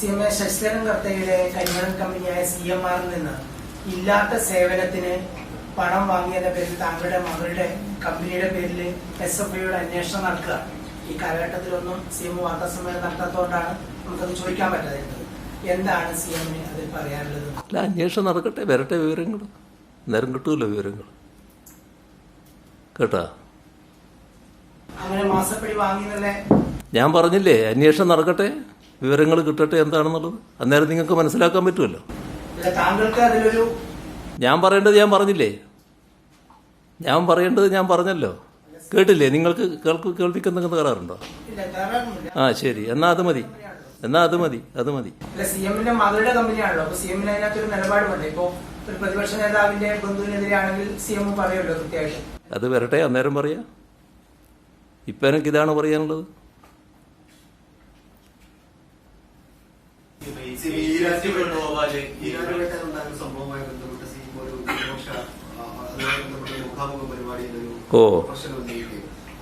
C M A Sasidharan കർത്തയുടെ കല്യാണ കമ്പനിയായ സി എം ആറിൽ നിന്ന് ഇല്ലാത്ത സേവനത്തിന് പണം വാങ്ങിയതിന്റെ പേരിൽ താങ്കളുടെ മകളുടെ കമ്പനിയുടെ പേരിൽ എസ് എഫ് ഐയുടെ അന്വേഷണം നടക്കുക. ഈ കാലഘട്ടത്തിലൊന്നും സി എം വാർത്താ സമ്മേളനം നടത്താത്തതുകൊണ്ടാണ് നമുക്കത് ചോദിക്കാൻ പറ്റാതിരുന്നത്. എന്താണ് സി എമ്മിന് അതിൽ പറയാനുള്ളത്? അല്ല അന്വേഷണം നടക്കട്ടെ വരട്ടെ വിവരങ്ങൾ. നേരം കിട്ടൂല്ലോ വിവരങ്ങൾ. കേട്ടാ? അങ്ങനെ മാസപ്പടി വാങ്ങിയെന്നല്ലേ ഞാൻ പറഞ്ഞില്ലേ അന്വേഷണം നടക്കട്ടെ? വിവരങ്ങൾ കിട്ടട്ടെ എന്താണെന്നുള്ളത്? അന്നേരം നിങ്ങൾക്ക് മനസ്സിലാക്കാൻ പറ്റുമല്ലോ. ഞാൻ പറയേണ്ടത് ഞാൻ പറഞ്ഞില്ലേ? ഞാൻ പറയേണ്ടത് ഞാൻ പറഞ്ഞല്ലോ. കേട്ടില്ലേ? നിങ്ങൾക്ക് കേൾക്ക് കേൾപ്പിക്കുന്ന തരാറുമില്ല ആ ശരി. എന്നാ അത് മതി. എന്നാ അത് മതി. അത് മതി. അല്ല സി എമ്മിന്റെ മകളുടെ കമ്പനിയാണല്ലോ. അപ്പൊ സിഎമ്മിന് അതിനകത്തൊരു നിലപാടുണ്ട് ഇപ്പോ ഒരു പ്രതിപക്ഷ നേതാവിന്റെ ബന്ധുവിനെതിരെയാണെങ്കിൽ സിഎം പറയുമല്ലോ കൃത്യമായിട്ട്. അത് വരട്ടെ അന്നേരം പറയാ. ഇപ്പൊ എനിക്ക് ഇതാണ് പറയാനുള്ളത് ഈരാറ്റുപേട്ട ഈരാറ്റുപേട്ടയിലുണ്ടായ സംഭവവുമായി ബന്ധപ്പെട്ട് സി ഒരു പ്രതിപക്ഷ ആ, അതുമായി ബന്ധപ്പെട്ട ഒരു മുഖാമുഖ പരിപാടിയിൽ ഒരു ഓ.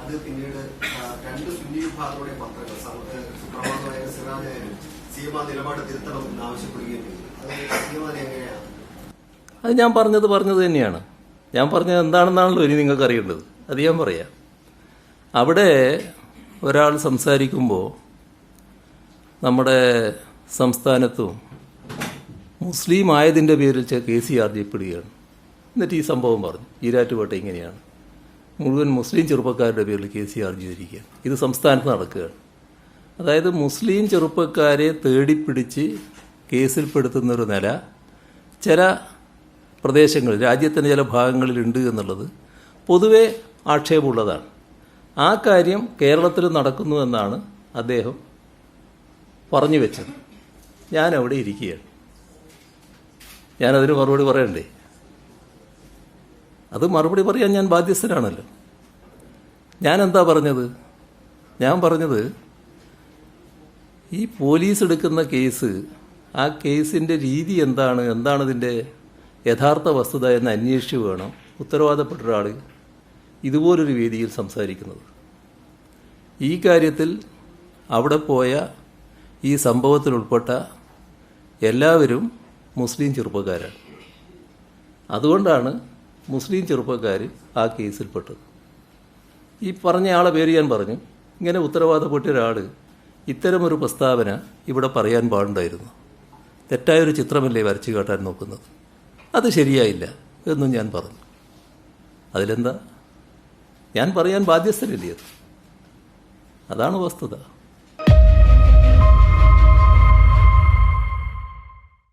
അത് പിന്നീട് രണ്ട് സുന്നി വിഭാഗങ്ങളുടെ പത്രങ്ങൾ സിറാജായാലും നിലപാട് തിരുത്തണം എന്ന് ആവശ്യപ്പെടുകയും ചെയ്തു. അത് ഞാൻ പറഞ്ഞത് പറഞ്ഞത് തന്നെയാണ്. ഞാൻ പറഞ്ഞത് എന്താണെന്നാണല്ലോ ഇനി നിങ്ങൾക്ക് അറിയേണ്ടത്. അത് ഞാൻ പറയാം. അവിടെ ഒരാൾ സംസാരിക്കുമ്പോൾ നമ്മുടെ സംസ്ഥാനത്തും മുസ്ലിം ആയതിന്റെ പേരിൽ ചെ- കേസ് ജയപ്പെടുകയാണ് എന്നിട്ട് ഈ സംഭവം പറഞ്ഞു. ഈരാറ്റുപേട്ട ഇങ്ങനെയാണ്. മുഴുവൻ മുസ്ലിം ചെറുപ്പക്കാരുടെ പേരിൽ കേസ് ചെയ്തിരിക്കുകയാണ് ഇത് സംസ്ഥാനത്ത് നടക്കുകയാണ്. അതായത് മുസ്ലിം ചെറുപ്പക്കാരെ തേടിപ്പിടിച്ച് കേസിൽപ്പെടുത്തുന്നൊരു നില ചില പ്രദേശങ്ങളിൽ രാജ്യത്തിന്റെ ചില ഭാഗങ്ങളിലുണ്ട് എന്നുള്ളത് പൊതുവെ ആക്ഷേപമുള്ളതാണ്. ആ കാര്യം കേരളത്തിൽ നടക്കുന്നു എന്നാണ് അദ്ദേഹം പറഞ്ഞു വെച്ചത്. ഞാൻ അവിടെ ഇരിക്കുകയാണ്. ഞാനതിന് മറുപടി പറയണ്ടേ? അത് മറുപടി പറയാൻ ഞാൻ ബാധ്യസ്ഥനാണല്ലോ. ഞാൻ എന്താ പറഞ്ഞത്? ഞാൻ പറഞ്ഞത് ഈ പോലീസ് എടുക്കുന്ന കേസ് ആ കേസിന്റെ രീതി എന്താണ്? എന്താണ് ഇതിന്റെ യഥാർത്ഥ വസ്തുത എന്ന് അന്വേഷിച്ച് വേണം ഉത്തരവാദപ്പെട്ട ഒരാൾ ഇതുപോലൊരു വേദിയിൽ സംസാരിക്കുന്നത്. ഈ കാര്യത്തിൽ അവിടെ പോയ ഈ സംഭവത്തിൽ ഉൾപ്പെട്ട എല്ലാവരും മുസ്ലിം ചെറുപ്പക്കാരാണ്. അതുകൊണ്ടാണ് മുസ്ലിം ചെറുപ്പക്കാർ ആ കേസിൽപ്പെട്ടത്. ഈ പറഞ്ഞ ആളെ പേര് ഞാൻ പറഞ്ഞു. ഇങ്ങനെ ഉത്തരവാദപ്പെട്ട ഒരാൾ ഇത്തരമൊരു പ്രസ്താവന ഇവിടെ പറയാൻ പാടുണ്ടായിരുന്നു. തെറ്റായൊരു ചിത്രമല്ലേ വരച്ചു കാട്ടാൻ നോക്കുന്നത്? അത് ശരിയായില്ല എന്നും ഞാൻ പറഞ്ഞു. അതിലെന്താ? ഞാൻ പറയാൻ ബാധ്യസ്ഥരല്ലേ അത്? അതാണ് വസ്തുത.